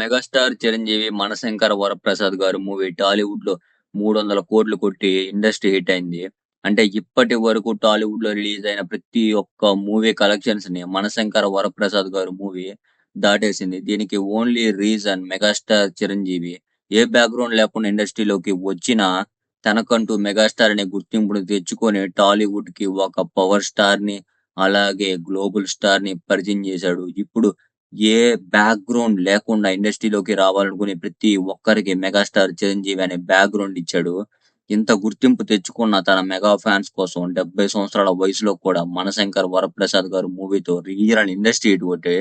Megastar Chiranjeevi మనశంకర Varaprasad గారు movie టాలీవుడ్లో మూడు వందల కోట్లు కొట్టి ఇండస్ట్రీ హిట్ అయింది. అంటే ఇప్పటి వరకు టాలీవుడ్లో రిలీజ్ అయిన ప్రతి ఒక్క మూవీ కలెక్షన్స్ని మనశంకర వరప్రసాద్ గారు మూవీ దాటేసింది. దీనికి ఓన్లీ రీజన్ మెగాస్టార్ చిరంజీవి. ఏ బ్యాక్గ్రౌండ్ లేకుండా ఇండస్ట్రీలోకి వచ్చినా తనకంటూ మెగాస్టార్ అనే గుర్తింపును తెచ్చుకొని టాలీవుడ్కి ఒక పవర్ స్టార్ని అలాగే గ్లోబల్ స్టార్ని పరిచయం చేశాడు. ఇప్పుడు ఏ బ్యాక్గ్రౌండ్ లేకుండా ఇండస్ట్రీలోకి రావాలనుకునే ప్రతి ఒక్కరికి మెగాస్టార్ చిరంజీవి అనే బ్యాక్గ్రౌండ్ ఇచ్చాడు. ఇంత గుర్తింపు తెచ్చుకున్న తన మెగా ఫ్యాన్స్ కోసం డెబ్బై సంవత్సరాల వయసులో కూడా మనశంకర్ వరప్రసాద్ గారు మూవీతో రీజనల్ ఇండస్ట్రీ ఇటువంటి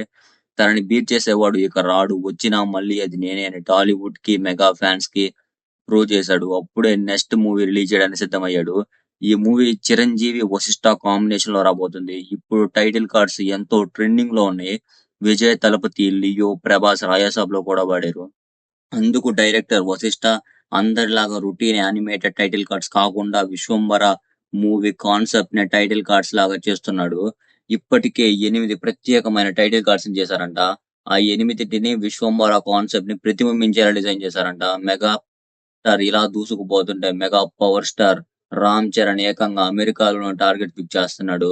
తనని బీట్ చేసేవాడు ఇక రాడు. వచ్చినా మళ్ళీ అది నేనే అని టాలీవుడ్కి మెగా ఫ్యాన్స్కి ప్రూవ్ చేశాడు. అప్పుడే నెక్స్ట్ మూవీ రిలీజ్ చేయడానికి సిద్ధమయ్యాడు. ఈ మూవీ చిరంజీవి వశిష్ఠ కాంబినేషన్లో రాబోతుంది. ఇప్పుడు టైటిల్ కార్డ్స్ ఎంతో ట్రెండింగ్లో ఉన్నాయి. విజయ్ తలపతి లియో ప్రభాస్ రాయాసాబ్లో కూడా వాడారు. అందుకు డైరెక్టర్ వశిష్ఠ అందరిలాగా రొటీన్ యానిమేటెడ్ టైటిల్ కార్డ్స్ కాకుండా విశ్వంబర మూవీ కాన్సెప్ట్ని టైటిల్ కార్డ్స్ లాగా చేస్తున్నాడు. ఇప్పటికే ఎనిమిది ప్రత్యేకమైన టైటిల్ కార్డ్స్ చేశారంట. ఆ ఎనిమిదిటిని విశ్వంబర కాన్సెప్ట్ని ప్రతిబింబించేలా డిజైన్ చేశారంట. మెగా స్టార్ ఇలా దూసుకుపోతుంటే mega power star Ram Charan ఏకంగా అమెరికాలో టార్గెట్ పిక్ చేస్తున్నాడు.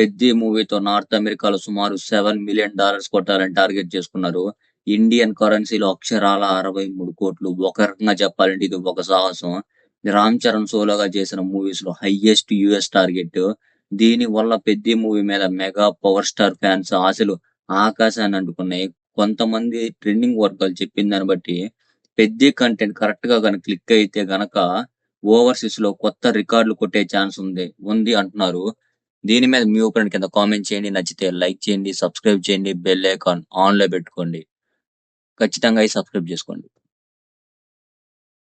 పెద్ద మూవీతో నార్త్ అమెరికాలో సుమారు సెవెన్ మిలియన్ డాలర్స్ కొట్టాలని టార్గెట్ చేసుకున్నారు. ఇండియన్ కరెన్సీలో అక్షరాల అరవై మూడు కోట్లు. ఒక రకంగా చెప్పాలంటే ఇది ఒక సాహసం. రామ్ చరణ్ సోలోగా చేసిన మూవీస్లో హైయెస్ట్ యుఎస్ టార్గెట్. దీని వల్ల పెద్ద మూవీ మీద మెగా పవర్ స్టార్ ఫ్యాన్స్ ఆశలు ఆకాశాన్ని అంటుకున్నాయి. కొంతమంది ట్రెండింగ్ వర్గాలు చెప్పిన దాన్ని బట్టి పెద్ద కంటెంట్ కరెక్ట్గా కనుక క్లిక్ అయితే గనక ఓవర్సీస్లో కొత్త రికార్డులు కొట్టే ఛాన్స్ ఉంది ఉంది అంటున్నారు. దీని మీద మీ ఒపీనియన్ కింద కామెంట్ చేయండి. నచ్చితే లైక్ చేయండి సబ్స్క్రైబ్ చేయండి బెల్ ఐకాన్ ఆన్లో పెట్టుకోండి. ఖచ్చితంగా సబ్స్క్రైబ్ చేసుకోండి.